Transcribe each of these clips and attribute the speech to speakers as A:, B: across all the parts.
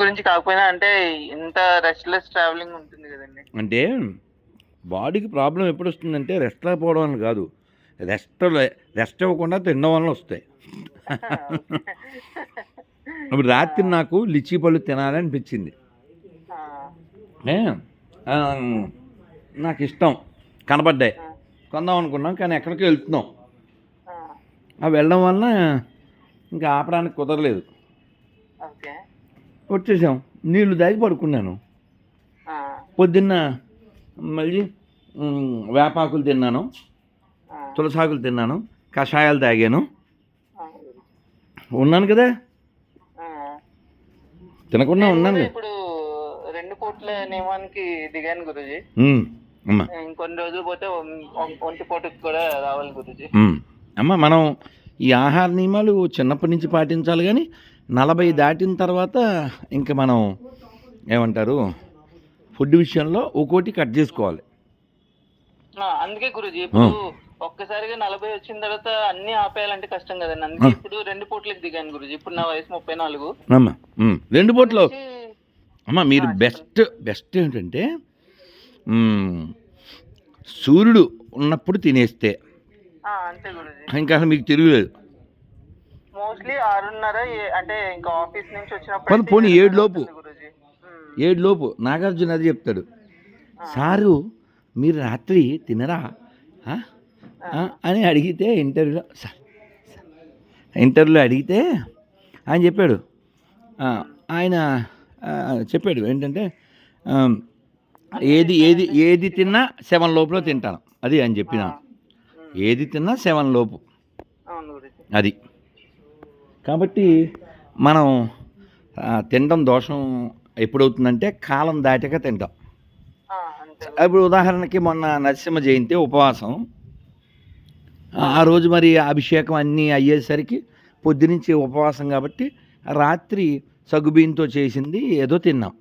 A: గురించి కాకపోయినా అంటే ఇంత రెస్ట్‌లెస్ ట్రావెలింగ్ ఉంటుంది గదండీ!
B: అంటే బాడీకి ప్రాబ్లమ్ ఎప్పుడు వస్తుందంటే రెస్ట్ లేకపోవడం వల్ల కాదు. రెస్ట్ రెస్ట్ ఇవ్వకుండా తినడం వల్ల వస్తాయి. ఇప్పుడు రాత్రి! నాకు లిచీ పళ్ళు తినాలనిపించింది. నాకిష్టం. కనపడ్డాయి.
A: ఆ!
B: కొందాం అనుకున్నాం. కానీ ఎక్కడికో వెళ్తున్నాం.
A: ఆ
B: వెళ్ళడం వలన ఇంకా ఆపడానికి కుదరలేదు.
A: ఓకే.
B: వచ్చేసాం. నీళ్ళు తాగి పడుకున్నాను. పొద్దున్న మళ్ళీ వేపాకులు తిన్నాను. తులసాకులు తిన్నాను. కషాయాలు తాగాను. ఉన్నాను కదా! తినకుండా
A: నేను
B: ఉన్నాను!
A: ఇప్పుడు 2 పూట్ల నియమానికి దిగాను గురూజీ. ఇంకొన్ని రోజులు పోతే ఒంటి పూటకి కూడా రావాలి గురూజీ.
B: అమ్మ మనం ఈ ఆహార నియమాలు చిన్నప్పటి నుంచి పాటించాలి గానీ 40 దాటిన తర్వాత ఇంక మనం ఏమంటారు ఫుడ్ విషయంలో ఒక్కోటి కట్ చేసుకోవాలి.
A: అందుకే గురూజీ! ఇప్పుడు ఒక్కసారిగా 40 వచ్చిన తర్వాత అన్నీ ఆపేయాలంటే కష్టం గదండీ! అందుకే! ఇప్పుడు 2 పూటలకి దిగాను గురూజీ. ఇప్పుడు నా వయసు 34.
B: అమ్మ. హ్మ్. 2
A: ఇప్పటి
B: పూటలు అమ్మ! మీరు. బెస్ట్ బెస్ట్ ఏంటంటే. సూర్యుడు ఉన్నప్పుడు తినేస్తే. ఇంకా మీకు తిరుగులేదు.
A: మోస్ట్‌లీ 6:30 ఏ అంటే ఇంకా ఆఫీస్ నుంచి
B: పోనీ
A: వచ్చినప్పుడైతే
B: పోనీ 7
A: 7:30
B: లోపు. 7 లోపు నాగార్జున అది చెప్తాడు. సారు మీరు రాత్రి తినరా? అని అడిగితే ఇంటర్వ్యూలో ఇంటర్వ్యూలో అడిగితే ఆయన చెప్పాడు. ఆయన చెప్పాడు ఏంటంటే ఏది ఏది. ఏది తిన్నా 7 లోపల. తింటాను. అది ఆయన
A: ఆ!
B: చెప్పిన. ఏది తిన్నా 7 లోపు. అది. కాబట్టి మనం తినడం దోషం ఎప్పుడవుతుందంటే కాలం దాటాక తింటాం. ఇప్పుడు. ఉదాహరణకి మొన్న నరసింహ జయంతి ఉపవాసం. ఆ రోజు మరి అభిషేకం అన్నీ అయ్యేసరికి పొద్దునుంచి ఉపవాసం కాబట్టి రాత్రి సగ్గుబియ్యంతో చేసింది ఏదో తిన్నాం.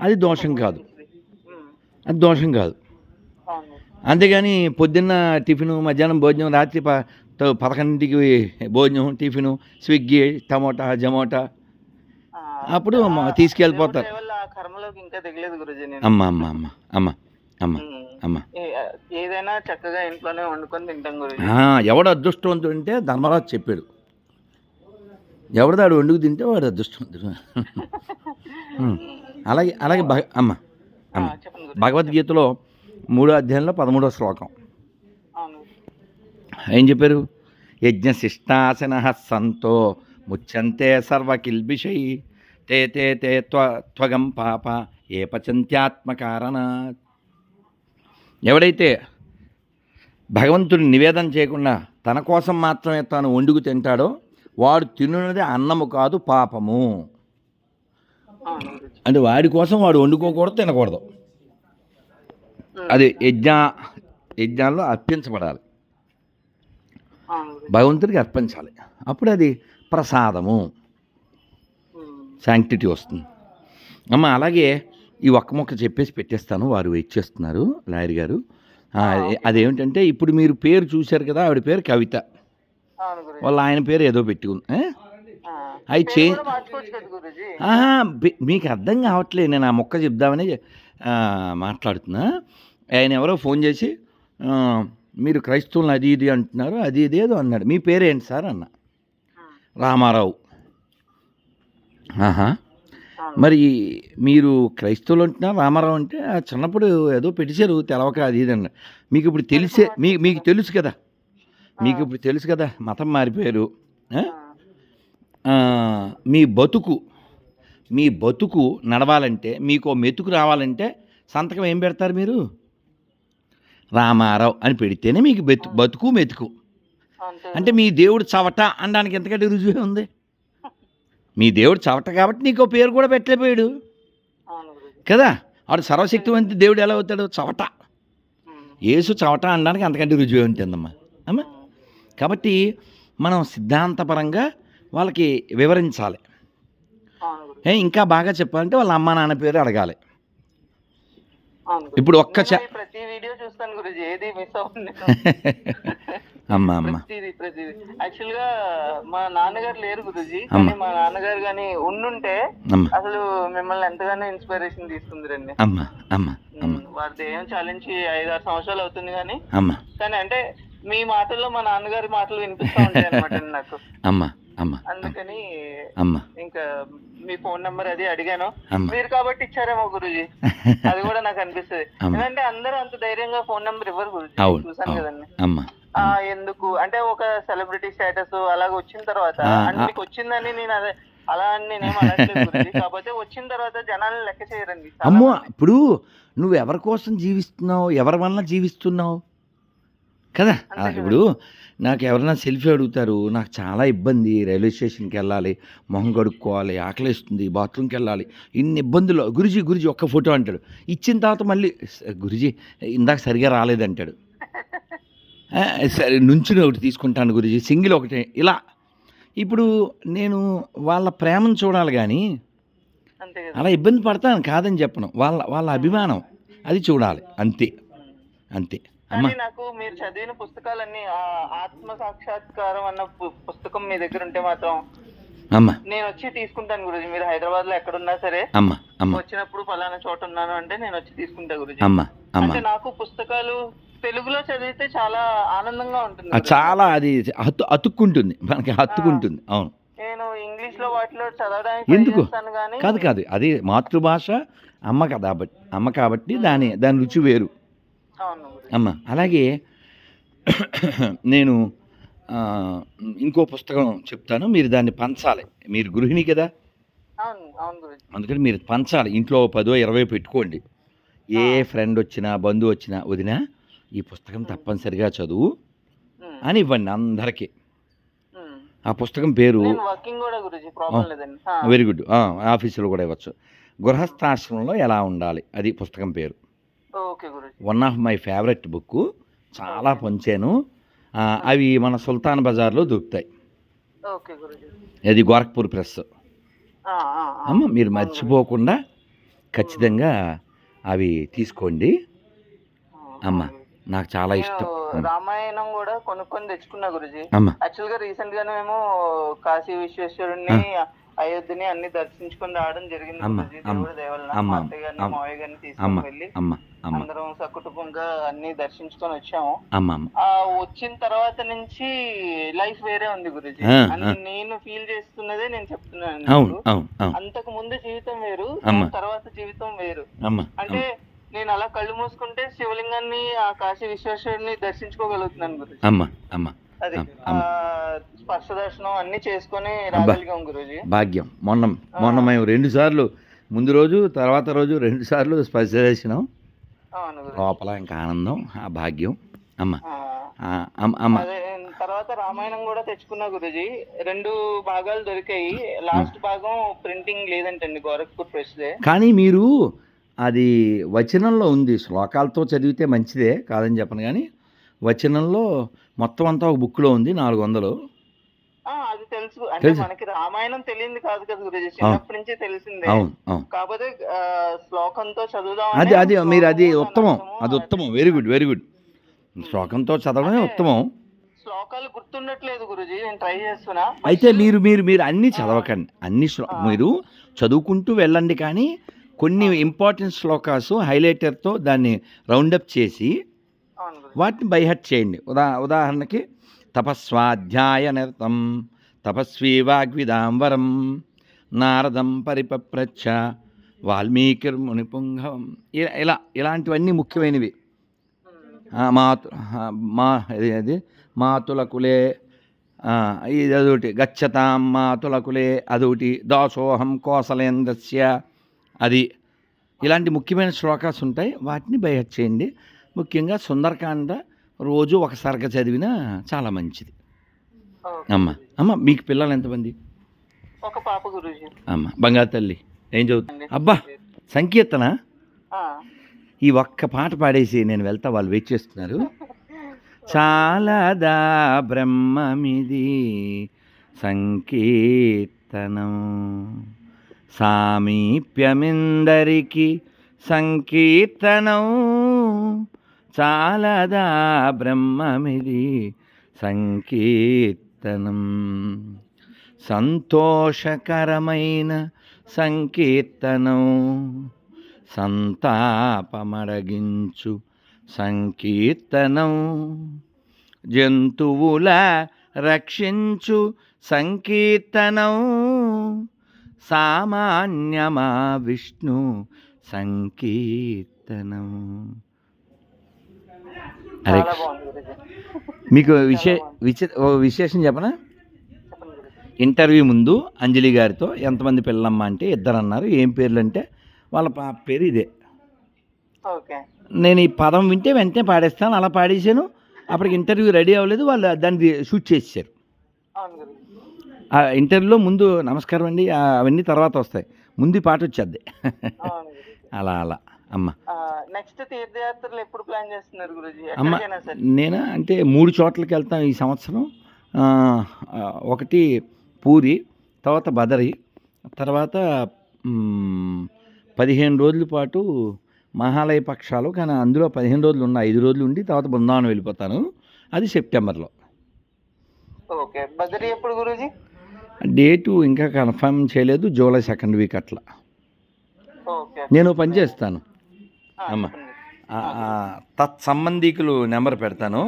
B: అది దోషం కాదు. అది దోషం కాదు. అంతేగాని పొద్దున్న టిఫిను, మధ్యాహ్నం భోజనం, రాత్రి ప తో 11కి భోజనం, టిఫిను, స్విగ్గీ, టమోటా, జొమాటో! అప్పుడు తీసుకెళ్ళిపోతారు.
A: కర్మలోకి ఇంకా దిగలేదు గురూజీ.
B: అమ్మ, అమ్మ, అమ్మ, అమ్మ, అమ్మ. అమ్మ.
A: ఏదైనా చక్కగా ఇంట్లోనే వండుకొని తింటాం గురూజీ.
B: ఎవడు అదృష్టవంతుడు అంటే ధర్మరాజు చెప్పాడు. ఎవడిది ఆడు వండుకు తింటే వాడు అదృష్టవంతుడు. అలాగే అలాగే భ అమ్మ! అమ్మ. భగవద్గీతలో మూడో అధ్యాయంలో 13 శ్లోకం. ఏం చెప్పారు? యజ్ఞశిష్టాసనః సంతో ముచ్యంతే సర్వకిల్బిషై తే తే తే త్వ త్వగం పాప ఏ పచంత్యాత్మకారణాత్. ఎవడైతే భగవంతుడిని నివేదన చేయకుండా తన కోసం మాత్రమే తాను వండుకు తింటాడో వాడు తినున్నది అన్నము కాదు పాపము. అంటే వాడి కోసం వాడు వండుకోకూడదు, తినకూడదు. అది యజ్ఞ యజ్ఞాల్లో అర్పించబడాలి. భగవంతుడికి అర్పించాలి. అప్పుడు అది ప్రసాదము. శాంక్టిటీ వస్తుంది. అమ్మ అలాగే ఈ ఒక్క ముక్క చెప్పేసి పెట్టేస్తాను. వారు వెయిట్ చేస్తున్నారు లాయర్ గారు. అదేమిటంటే ఇప్పుడు మీరు పేరు చూసారు కదా! ఆవిడ పేరు కవిత. వాళ్ళ ఆయన పేరు ఏదో పెట్టుకుంది.
A: పేరు
B: చే మీకు అర్థం కావట్లేదు. నేను ఆ ముక్క చెప్దామని మాట్లాడుతున్నా. ఆయన ఎవరో ఫోన్ చేసి మీరు క్రైస్తవులని అది ఇది అంటున్నారు. అది ఇది ఏదో అన్నాడు. మీ పేరేంటి సార్ అన్నా. రామారావు. ఆహా! మరి మీరు క్రైస్తవులు అంటున్నారు రామారావు అంటే చిన్నప్పుడు ఏదో పెట్టేశారు తెలవక అది ఇది అన్నారు. మీకు ఇప్పుడు తెలిసే మీ మీకు. తెలుసు కదా! మీకు ఇప్పుడు తెలుసు కదా! మతం మారిపోయారు. మీ బతుకు మీ బతుకు నడవాలంటే మీకో మెతుకు రావాలంటే సంతకం ఏం పెడతారు మీరు? రామారావు అని పెడితేనే మీకు బెతు. బతుకు మెతుకు. అంటే మీ దేవుడు చవట అనడానికి ఎంతకంటే రుజువే ఉంది. మీ దేవుడు చవట కాబట్టి నీకో పేరు కూడా
A: గురూజీ.
B: కదా! ఆడు సర్వశక్తివంత దేవుడు ఎలా అవుతాడు? చవట. యేసు చవట అనడానికి అంతకంటే రుజువే ఉంటుందమ్మా. అమ్మా! కాబట్టి మనం సిద్ధాంతపరంగా వాళ్ళకి వివరించాలి. ఇంకా బాగా చెప్పాలంటే వాళ్ళ అమ్మా నాన్న పేరు అడగాలి. ఇప్పుడు ఒక్క
A: ప్రతి వీడియో చూస్తాను గురూజీ. ఏది మిస్ నేను.
B: అమ్మ అమ్మ.
A: యాక్చువల్గా మా నాన్నగారు లేరు గురుజీ. కానీ మా నాన్నగారు కానీ ఉండుంటే అసలు మిమ్మల్ని ఎంతగానో ఇన్స్పిరేషన్ తీసుకుందిరండి
B: అమ్మ అమ్మ అమ్మ.
A: వారి దేయం చాలించి ఐదు ఆరు సంవత్సరాలు అవుతుంది కానీ
B: అమ్మ.
A: కానీ అంటే మీ మాటల్లో మా నాన్నగారి మాటలు వినిపిస్తూ ఉంటాయి అనమాట నాకు.
B: అమ్మ.
A: అందుకని ఇంకా మీ ఫోన్ నెంబర్ అది అడిగాను. మీరు కాబట్టి ఇచ్చారేమో గురుజీ. అది కూడా నాకు అనిపిస్తుంది. ఎందుకంటే అందరూ అంత ధైర్యంగా ఫోన్ నెంబర్ ఇవ్వరు గురుజీ. చూసాను కదండి.
B: అమ్మ
A: ఆ ఎందుకు? అంటే ఒక సెలబ్రిటీ స్టేటస్ అలాగ వచ్చిన తర్వాత. మీకు వచ్చిందని నేను అదే అలా అని నేనేం అనట్లేదు గురుజీ. కాకపోతే వచ్చిన తర్వాత జనాలను లెక్క చేయరండి.
B: అమ్మో. ఇప్పుడు నువ్వు ఎవరి కోసం జీవిస్తున్నావు? ఎవరి వల్ల జీవిస్తున్నావు? కదా. ఇప్పుడు నాకు ఎవరైనా సెల్ఫీ అడుగుతారు నాకు చాలా ఇబ్బంది రైల్వే స్టేషన్కి వెళ్ళాలి మొహం కడుక్కోవాలి ఆకలిస్తుంది బాత్రూమ్కి వెళ్ళాలి ఇన్ని ఇబ్బందులు గురుజీ గురుజీ ఒక్క ఫోటో అంటాడు. ఇచ్చిన తర్వాత మళ్ళీ "స- గురుజీ ఇందాక సరిగా రాలేదంటాడు. "ఆ, సరే నుంచుని ఒకటి తీసుకుంటాను గురుజీ సింగిల్ ఒకటి ఇలా. ఇప్పుడు నేను వాళ్ళ ప్రేమను చూడాలి కానీ అలా ఇబ్బంది పడతాను కాదని చెప్పను. వాళ్ళ వాళ్ళ అభిమానం అది చూడాలి అంతే అంతే.
A: కానీ నాకు మీరు చదివిన పుస్తకాలన్నీ ఆత్మ సాక్షాత్కారం అన్న పుస్తకం మీ దగ్గర ఉంటే మాత్రం
B: అమ్మ.
A: నేను వచ్చి తీసుకుంటాను గురుజీ. మీరు హైదరాబాద్లో ఎక్కడున్నా సరే
B: అమ్మ అమ్మ.
A: వచ్చినప్పుడు ఫలానా చోట ఉన్నాను అంటే నేను వచ్చి తీసుకుంటా గురుజీ.
B: అమ్మ అమ్మ.
A: అంటే నాకు పుస్తకాలు తెలుగులో చదివితే చాలా ఆనందంగా ఉంటుంది.
B: చాలా అది హత్తు అతుక్కుంటుంది. మనకి హత్తుకుంటుంది. అవును.
A: నేను ఇంగ్లీష్లో వాటిలో చదవడానికి
B: ఎందుకు?
A: కానీ
B: కాదు కాదు. అది మాతృభాష అమ్మ కాబట్టి అమ్మ కాబట్టి దాని దాని రుచి వేరు. అమ్మ అలాగే నేను ఇంకో పుస్తకం చెప్తాను. మీరు దాన్ని పంచాలి. మీరు గృహిణి కదా? అందుకని మీరు పంచాలి. ఇంట్లో పదో ఇరవై పెట్టుకోండి. ఏ ఫ్రెండ్ వచ్చినా బంధువు వచ్చినా వదినా ఈ పుస్తకం తప్పనిసరిగా చదువు అని ఇవ్వండి అందరికీ. ఆ పుస్తకం పేరు వెరీ గుడ్. ఆఫీసులో కూడా ఇవ్వచ్చు. గృహస్థాశ్రమంలో ఎలా ఉండాలి? అది పుస్తకం పేరు. One of my favourite book చాలా పంచాను. అవి మన సుల్తాన్ బజార్లో దొరుకుతాయి. అది గోరఖ్పూర్ ప్రెస్. అమ్మ మీరు మర్చిపోకుండా ఖచ్చితంగా అవి తీసుకోండి. అమ్మ. నాకు చాలా ఇష్టం.
A: రామాయణం కూడా కొనుక్కొని తెచ్చుకున్నా గురుజీ. యాక్చువల్గా రీసెంట్ గానే మేము కాశీ విశ్వేశ్వరుణ్ణి అయోధ్యని అన్ని దర్శించుకొని రావడం జరిగింది. దేవుడి మా అత్తయ్య గారిని మావయ్య గారిని తీసుకొని వెళ్ళి అందరం సకుటుంబంగా అన్ని దర్శించుకొని వచ్చాము. ఆ వచ్చిన తర్వాత నుంచి లైఫ్ వేరే ఉంది గురుజీ. నేను ఫీల్ చేస్తున్నదే నేను చెప్తున్నాను అంతకు ముందు జీవితం వేరు తర్వాత జీవితం వేరు. అంటే నేను అలా కళ్ళు మూసుకుంటే శివలింగాన్ని ఆ కాశీ విశ్వేశ్వరుని దర్శించుకోగలుగుతున్నాను గురుజీ.
B: అమ్మ అమ్మ.
A: అది. స్పర్శ దర్శనం అన్ని చేసుకొని రాగలిగాం గురుజీ.
B: భాగ్యం. మొన్న మొన్న మేము రెండు సార్లు ముందు రోజు తర్వాత రోజు రెండు సార్లు స్పర్శ
A: గురుజీ.
B: లోపల ఇంకా ఆనందం ఆ భాగ్యం. అమ్మ. అమ్మ
A: తర్వాత రామాయణం కూడా తెచ్చుకున్నా గురుజీ. రెండు భాగాలు దొరికాయి. లాస్ట్ భాగం ప్రింటింగ్ లేదంటండి గోరఖ్పూర్ ప్రెస్
B: కానీ మీరు అది వచనంలో ఉంది శ్లోకాలతో చదివితే మంచిదే కాదని చెప్పను కానీ వచనంలో మొత్తం అంతా ఒక బుక్లో ఉంది నాలుగు వందలు
A: అది తెలుసు. అంటే. మనకి రామాయణం తెలియంది కాదు కదా గురుజీ. చిన్నప్పటి నుంచే తెలిసిందే.
B: అవును అవును.
A: కాకపోతే శ్లోకంతో చదువుదాం
B: అది అది మీరు అది ఉత్తమం. అది ఉత్తమం. వెరీ గుడ్ వెరీ గుడ్ శ్లోకంతో చదవడమే ఉత్తమం.
A: శ్లోకాలు గుర్తుండట్లేదు గురుజీ. నేను ట్రై చేస్తున్నా.
B: అయితే మీరు మీరు మీరు అన్నీ చదవకండి. అన్ని శ్లో మీరు చదువుకుంటూ వెళ్ళండి కానీ కొన్ని ఇంపార్టెంట్ శ్లోకాసు హైలైటర్తో దాన్ని రౌండప్ చేసి వాటిని బైహట్ చేయండి. ఉదా ఉదాహరణకి తపస్వాధ్యాయ నిరతం తపస్వీ వాగ్విదాంబరం నారదం పరిపప్రచ్ఛ వాల్మీకిర్ముని పుంగవం ఇలా ఇలా ఇలాంటివన్నీ ముఖ్యమైనవి. మాతు మా ఇది అది మాతులకులే ఇది అదొకటి. గచ్చతాం మాతులకులే అదొకటి. దాసోహం కోసలేంద్రస్య అది. ఇలాంటి ముఖ్యమైన శ్లోకాస్ ఉంటాయి వాటిని బయట చేయండి. ముఖ్యంగా సుందరకాండ రోజు ఒక సరగ చదివినా చాలా మంచిది. అమ్మ. అమ్మ మీకు పిల్లలు ఎంతమంది?
A: ఒక పాప గురుజీ.
B: అమ్మ బంగారు తల్లి ఏం చదువుతుంది? అబ్బా సంకీర్తన. ఈ ఒక్క పాట పాడేసి నేను వెళ్తా వాళ్ళు వెయిట్ చేస్తున్నారు. చాలాదా బ్రహ్మమిది సంకీర్తనం. సామీప్యమిందరికి సంకీర్తనం. చాలదా బ్రహ్మమిది సంకీర్తనం. సంతోషకరమైన సంకీర్తనం. సంతాపమడగించు సంకీర్తనం. జంతువుల రక్షించు సంకీర్తనం. సామాన్యమా విష్ణు సంకీర్తనం.
A: గురుజీ.
B: మీకు విశే విచ ఓ విశేషం చెప్పనా? ఇంటర్వ్యూ ముందు అంజలి గారితో ఎంతమంది పిల్లలమ్మ అంటే ఇద్దరు అన్నారు ఏం పేర్లు అంటే వాళ్ళ పా పేరు ఇదే.
A: ఓకే.
B: నేను ఈ పదం వింటే వెంటనే పాడేస్తాను. అలా పాడేశాను. అప్పటికి ఇంటర్వ్యూ రెడీ అవ్వలేదు. వాళ్ళు దాన్ని షూట్ చేసేసారు ఆ ఇంటర్వ్యూలో ముందు నమస్కారం అండి. అవన్నీ తర్వాత వస్తాయి. ముందు పాట వచ్చేద్ది. అలా అలా.
A: నెక్స్ట్ తీర్థయాత్రలు ఎప్పుడు ప్లాన్ చేస్తున్నారు గురుజీ?
B: అమ్మ నేను? అంటే మూడు చోట్లకి వెళ్తాం ఈ సంవత్సరం. ఒకటి పూరి తర్వాత బదరి తర్వాత పదిహేను రోజుల పాటు మహాలయ పక్షాలు. కానీ అందులో పదిహేను రోజులు ఉన్న ఐదు రోజులు ఉండి తర్వాత బృందావనం వెళ్ళిపోతాను. అది సెప్టెంబర్లో.
A: ఓకే. బదిలీ ఎప్పుడు గురుజీ?
B: డేటు ఇంకా కన్ఫర్మ్ చేయలేదు. జూలై సెకండ్ వీక్ అట్లా. నేను పని చేస్తాను. అమ్మ.
A: చెప్పండి.
B: తత్సంబంధికులు నెంబర్ పెడతాను